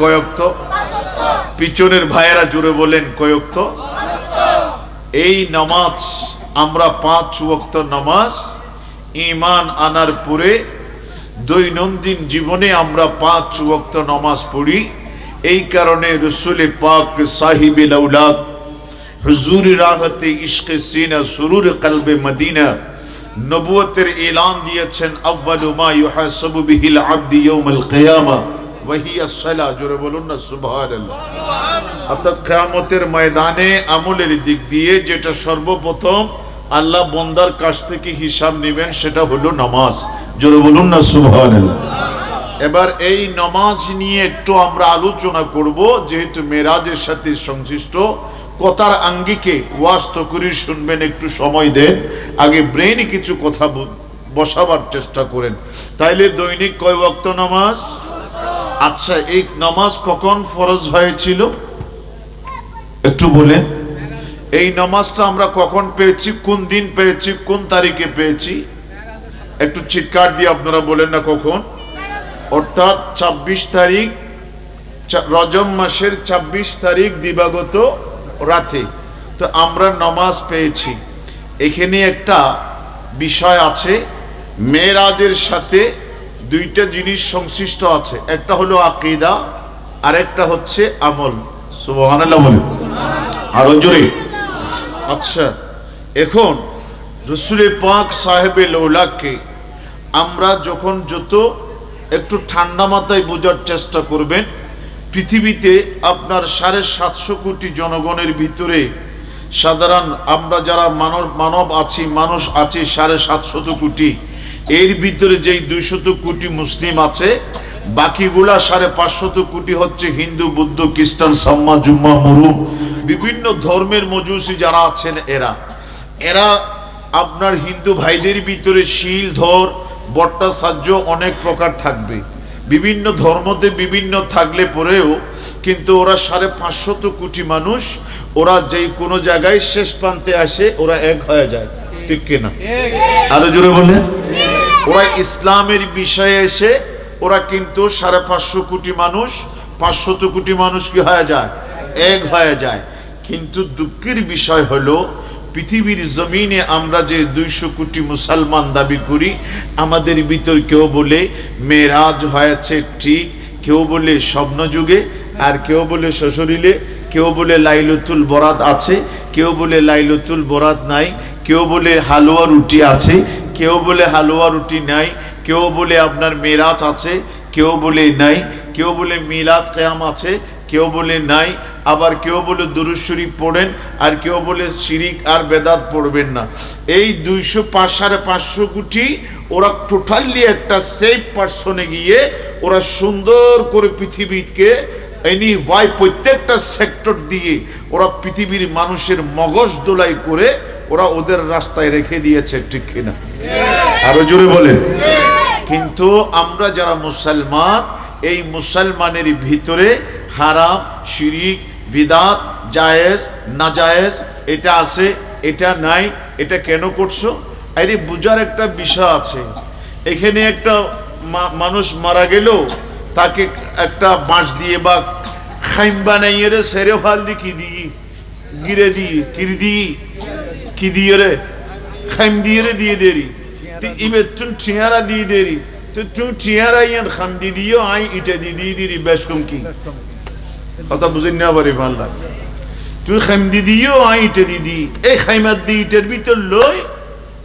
কয়ক্ত? পিছনের ভাইয়েরা জুড়ে বলেন, কয়ক্ত? এই নামাজ, আমরা পাঁচ ওয়াক্ত নামাজ ইমান আনার পরে দৈনন্দিন জীবনে আমরা পাঁচ ওয়াক্ত নামাজ পড়ি। এই কারণে রসুলে পাক সাহিবে আউলাদ হুজুর রাহতে ইশকে সিনা সুরুর কালবে মদিনা নবুয়তের এলান দিয়েছেন আউয়ালু মা ইউহাসাবু বিহিল আবদি ইয়াউমাল কিয়ামা। জোরে বলুন না, সুবহানাল্লাহ। অর্থাৎ কিয়ামতের ময়দানে আমলের দিক দিয়ে যেটা সর্বপ্রথম আল্লাহ বন্দার কাছ থেকে হিসাব নেবেন, সেটা হলো নামাজ। জোরে বলুন না, সুবহানাল্লাহ। এবার এই নামাজ নিয়ে একটু আমরা আলোচনা করব, যেহেতু মেরাজের সাথে সংশ্লিষ্ট কথার আঙ্গিকে ওয়াস্ত করি শুনবেন, একটু সময় দেন। আগে ব্রেনে কিছু কথা বসাবার চেষ্টা করেন। তাইলে দৈনিক কয় ওয়াক্ত নামাজ? আচ্ছা এই নামাজ কখন ফরজ হয়েছিল? একটু বলেন। এই নামাজটা আমরা কখন পেয়েছি, কোন দিন পেয়েছি, কোন তারিখে পেয়েছি? একটু চিৎকার দিয়ে আপনারা বলেন না কখন। অর্থাৎ ২৬ তারিখ রজব মাসের ২৬ তারিখ দিবাগত রাতে। তো আমরা নামাজ পেয়েছি। এখানে একটা বিষয় আছে, মেয়েরাজের সাথে দুইটা জিনিস সংশ্লিষ্ট আছে। একটা হলো আকিদা আর একটা হচ্ছে আমল। আরও জোরে। আচ্ছা এখন রসুলের পাক সাহেবে লৌলাকে আমরা যখন যত একটু ঠান্ডা মাথায় বোঝার চেষ্টা করবেন, পৃথিবীতে আপনার সাড়ে সাতশো কোটি জনগণের ভিতরে সাধারণ আমরা যারা মানব মানব আছি, মানুষ আছি, সাড়ে সাতশত কোটি এর ভিতরে যেই দুইশত কোটি মুসলিম আছে বাকিগুলা সাড়ে পাঁচশত কোটি হচ্ছে হিন্দু বুদ্ধ খ্রিস্টান সাম্মা জুম্মা মুরুম বিভিন্ন ধর্মের মজুসি যারা আছেন এরা। এরা আপনার হিন্দু ভাইদের ভিতরে শিল ধর বট্টাচার্য অনেক প্রকার থাকবে। বিভিন্ন ধর্মতে বিভিন্ন থাকলে পরেও কিন্তু ওরা সাড়ে পাঁচশত কোটি মানুষ ওরা যেই কোনো জায়গায় শেষ প্রান্তে আসে ওরা এক হয়ে যায়। ঠিক কিনা? আরও জোরে বলেন ওরা ইসলামের বিষয়ে এসে, ওরা কিন্তু সাড়ে পাঁচশো কোটি মানুষ, পাঁচশত কোটি মানুষ কি হয়ে যায়? এক হয়ে যায়। কিন্তু দুঃখের বিষয় হলো, পৃথিবীর জমিনে আমরা যে দুইশো কোটি মুসলমান দাবি করি, আমাদের ভিতর কেউ বলে মেরাজ হয়েছে ঠিক, কেউ বলে স্বপ্ন যুগে, আর কেউ বলে শ্বশুরিলে, কেউ বলে লাইলতুল বরাত আছে, কেউ বলে লাইলতুল বরাত নাই, কেউ বলে হালুয়া রুটি আছে কেউ বলে হালুয়া রুটি নাই, কেউ বলে আপনার মেরাজ আছে, কেউ বলে নাই, কেউ বলে মিলাদ কেয়াম আছে, কেউ বলে নাই, আবার কেউ বলে দুরুদ শরীফ পড়েন, আর কেউ বলে শিরিক আর বেদাত পড়বেন না। এই দুইশো পাঁচ, সাড়ে পাঁচশো কোটি ওরা টোটালি একটা সেফ পার্সনে গিয়ে ওরা সুন্দর করে পৃথিবীকে এনি ওয়াই প্রত্যেকটা সেক্টর দিয়ে ওরা পৃথিবীর মানুষের মগজ দোলাই করে ওরা ওদের রাস্তায় রেখে দিয়েছে, ঠিক কিনা? আরও জোরে বলেন। কিন্তু আমরা যারা মুসলমান, এই মুসলমানের ভিতরে হারাম, শিরিক, বিদাত, জায়েজ, নাজায়েজ, এটা আছে, এটা নাই, এটা কেন করছ? আরে বুঝার একটা বিষয় আছে। এখানে একটা মানুষ মারা গেল, তাকে একটা বাঁশ দিয়ে বা খাইম বানাইয়ে রে, সেরে ফাল দি কি দিই গিরে দিয়ে কি দিই কি দিয়ে রে? খাইম দিয়ে দেরি তুই ইবে তুই ঠিয়ারা দিয়ে দেরি তো তুই ঠিয়ারা ইয়ান খাম দিও আই ইটা দি দিয়ে দিরি বেশ কম কি কথা বুঝেন না পারি পারলাম তুই খাইম দিও আই ইটা দি দি এই খাইমাত দি ইটার ভিতর লই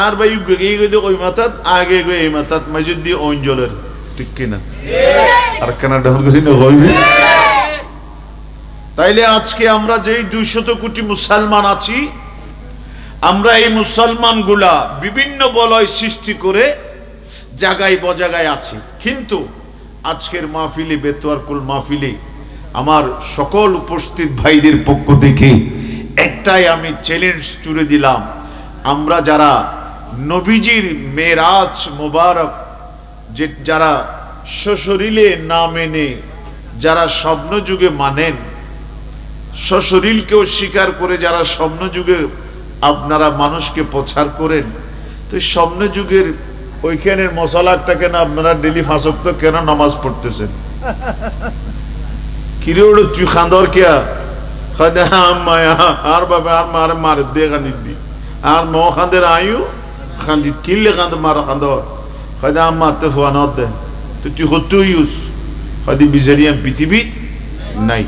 আর ভাই গেগে গেদে ওই মাথাত আগে গো এই মাথাত মসজিদ দিয়ে অঞ্জলের ঠিক কিনা আর কেন ঢল গেছি না হইবে তাইলে আজকে আমরা যেই দুইশত কোটি মুসলমান আছি আমরা এই মুসলমানগুলা বিভিন্ন বলয় সৃষ্টি করে জায়গায় বজাগায় আছি। কিন্তু আজকের মাহফিলে, বেতোয়ারকুল মাহফিলে আমার সকল উপস্থিত ভাইদের পক্ষ থেকে একটাই আমি চ্যালেঞ্জ জুড়ে দিলাম। আমরা যারা নবীজির মেরাজ মোবারক যে যারা সশরীরে না মেনে, যারা স্বপ্ন যুগে মানেন, সশরীরকেও স্বীকার করে যারা স্বপ্ন যুগে আপনারা মানুষকে প্রচার করেন। তো স্বপ্ন যুগের ওইখানের মশলাটাকে না আপনারা ডেলি ফাঁসক্ত কেন নামাজ পড়তেছেন? তুই খান্দর কিয়া আর বাবা, আর দে আর খান্দের খান্দি খান্দ মার খান্দর? তে তো তুই ইউস। পৃথিবী নাই।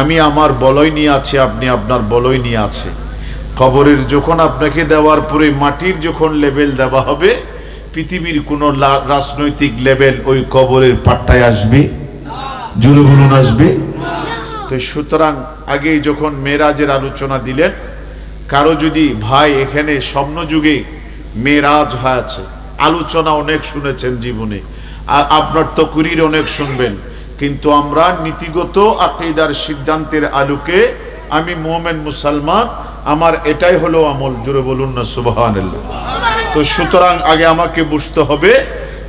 আমি আমার বলয় নিয়ে আছি, আপনি আপনার বলয় নিয়ে আছে। কবরের যখন আপনাকে দেওয়ার পরে মাটির যখন লেভেল দেওয়া হবে, পৃথিবীর কোনো রাজনৈতিক লেভেল ওই কবরের পাট্টায় আসবে? জুড়ে আসবে? তো সুতরাং আগেই যখন মেয়েরাজের আলোচনা দিলেন, কারও যদি ভাই এখানে স্বপ্ন যুগে মেয়েরাজ হয়েছে আলোচনা অনেক শুনেছেন জীবনে, আর আপনার তো কুরির অনেক শুনবেন, কিন্তু আমরা নীতিগত আকিদার সিদ্ধান্তের আলোকে আমি মোহামেন মুসলমান আমার এটাই হলো আমল জুড়ে বলুন না সুবাহান তো সুতরাং আগে আমাকে বুঝতে হবে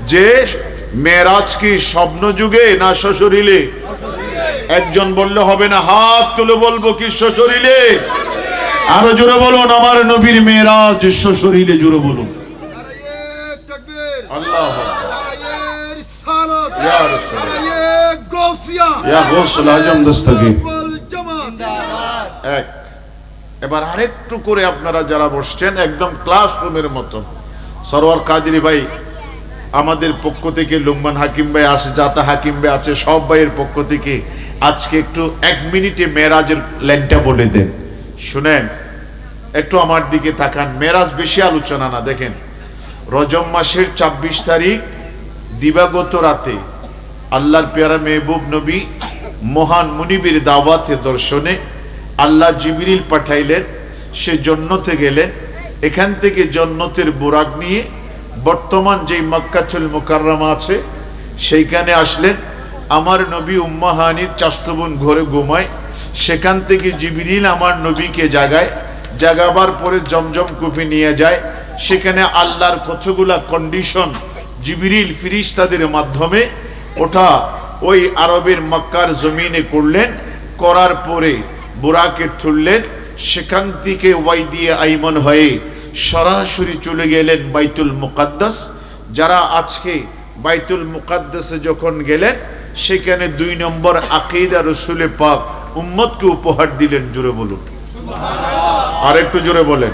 যে মেয়েরাজ কি স্বপ্ন যুগে না শ্বশুরিলে একজন বললে হবে না হাত তুলে বলব কি শ্বশুরিলে আরও জোরে বলুন আমার নবীর মেয়েরাজ শ্বশুরিলে জোরে বলুন। আল্লাহ এক। এবার আরেকটু করে আপনারা যারা বসছেন, একদম ক্লাসরুমের মতো সরোয়ার কাদিরি ভাই, আমাদের পক্ষ থেকে লুকমান হাকিম ভাই আছে, জাতা হাকিম ভাই আছে, সব ভাইয়ের পক্ষ থেকে আজকে একটু এক মিনিটে মেরাজের লাইনটা বলে দেন। শুনেন, একটু আমার দিকে তাকান। মেরাজ বেশি আলোচনা না, দেখেন। রজম মাসের ২৬ তারিখ, দিবাগত রাতে আল্লাহর পেয়ারা মেহবুব নবী মহান মুনিবির দাওয়াতে দর্শনে আল্লাহ জিবিরিল পাঠাইলেন, সে জন্নতে গেলেন। এখান থেকে জন্নতের বোরাক নিয়ে বর্তমান যেই মক্কাতুল মুকাররমা আছে, সেইখানে আসলেন। আমার নবী উম্মাহানির চাস্তবন ঘরে ঘুমায়। সেখান থেকে জিবিরিল আমার নবীকে জাগায়। জাগাবার পরে জমজম কুপি নিয়ে যায়। সেখানে আল্লাহর কতগুলা কন্ডিশন জিবিরিল ফিরিস তাদের মাধ্যমে ওঠা ওই আরবের মক্কার জমিনে করলেন। করার পরে বুরাকে তুললেন সেখান থেকে ওয়াই দিয়ে আইমন হয়ে সরাসরি চলে গেলেন বাইতুল মুকাদ্দাস। যারা আজকে বাইতুল মুকাদ্দাসে যখন গেলেন সেখানে দুই নম্বর আকিদা রসুলে পাক উম্মতকে উপহার দিলেন জোরে বলুন। আর একটু জোরে বলেন।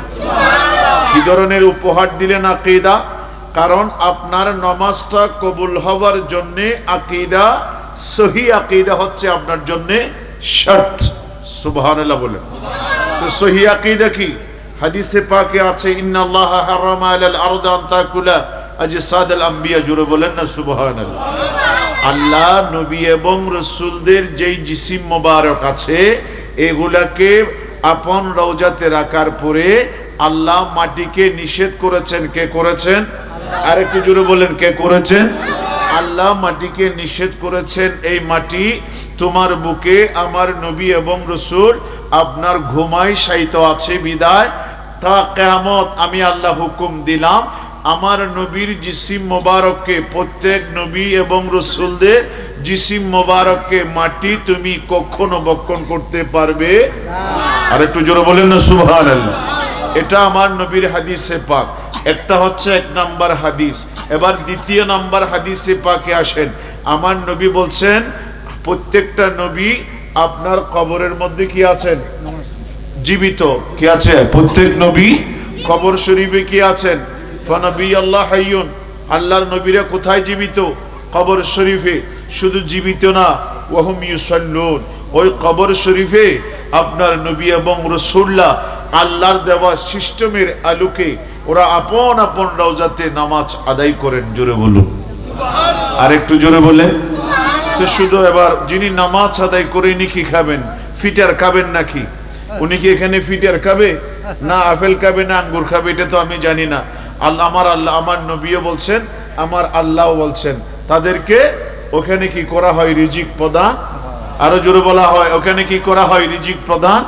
কি ধরনের উপহার দিলেন আকিদা? কারণ আপনার নমাজটা কবুল হওয়ার জন্যে আকিদা সহি আকিদা হচ্ছে আপনার জন্যে শর্ত। সুবহানাল্লাহ বলেন। তো সহি আকিদা কি? হাদিসে পাকে আছে, ইন্নাল্লাহ হারামা আলাল আরদ আন তাকুলা আজসাদ আল আম্বিয়া জুড়ে বলেন না, সুবহানাল্লাহ আল্লাহ, নবী এবং রসুলদের যেই জিসিম মোবারক আছে, এগুলাকে আপন রওজাতে রাখার পরে আল্লাহ মাটিকে নিষেধ করেছেন। কে করেছেন? আর একটু জুড়ে বলেন, কে করেছেন? আল্লাহ মাটিকে নিষেধ করেছেন, এই মাটি তোমার বুকে আমার নবী এবং রসুল, আপনার ঘুমাই সাইত আছে বিদায়। তা কেয়ামত আমি আল্লাহ হুকুম দিলাম, আমার নবীর জিসিম মোবারককে, প্রত্যেক নবী এবং রসুলদের জিসিম মোবারককে মাটি তুমি কখনো বক্ষণ করতে পারবে? আর একটু জোরে বলেন না সুভান এটা আমার নবীর হাদিসে পাক। একটা হচ্ছে এক নাম্বার হাদিস। এবার দ্বিতীয় নাম্বার হাদিসে পাকে আসেন। আমার নবী বলছেন প্রত্যেকটা নবী আপনার কবরের মধ্যে কি আছেন? জীবিত। কি আছে? প্রত্যেক নবী কবর শরীফে কি আছেন? ফনবী আল্লাহ হাইয়ুন। আল্লাহর নবীরা কোথায় জীবিত? কবর শরীফে। শুধু জীবিত না ওহম ইউসাল্লুন। ওই কবর শরীফে আপনার নবী এবং রসুল্লাহ আল্লাহর দেওয়া সিস্টেমের আলোকে ওরা আপন আপন রওজাতে নামাজ আদায় করেন। জোরে বলুন। আর একটু জোরে বলেন। শুধু এবার যিনি নামাজ আদায় করে ইনি কি খাবেন? ফিটার খাবেন নাকি? উনি কি এখানে ফিটার খাবে? না আপেল খাবে, না আঙ্গুর খাবে? এটা তো আমি জানি না। আল্লাহ, আমার আল্লাহ, আমার নবীও বলছেন, আমার আল্লাহ বলছেন। তাদেরকে ওখানে কি করা হয়? রিজিক প্রদান? আরও জোরে বলা হয়, ওখানে কি করা হয়? রিজিক প্রদান?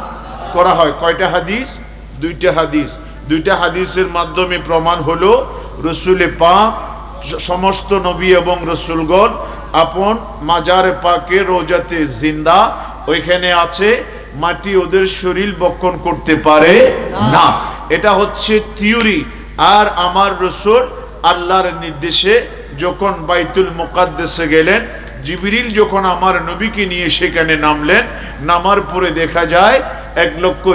করা হয়। কয়টা হাদিস? দুইটা হাদিস। দুইটা হাদিসের মাধ্যমে প্রমাণ হলো, রসুলে পাক, সমস্ত নবী এবং রসুলগণ আপন মাজার পাকে রোজাতে জিন্দা, ওইখানে আছে, মাটি ওদের শরীর বক্ষণ করতে পারে না। এটা হচ্ছে থিওরি আর আমার রসুল আল্লাহর নির্দেশে যখন বাইতুল মোকাদ্দেশে গেলেন, জিবিরিল যখন আমার নবীকে নিয়ে সেখানে নামলেন, নামার পরে দেখা যায় এক লক্ষ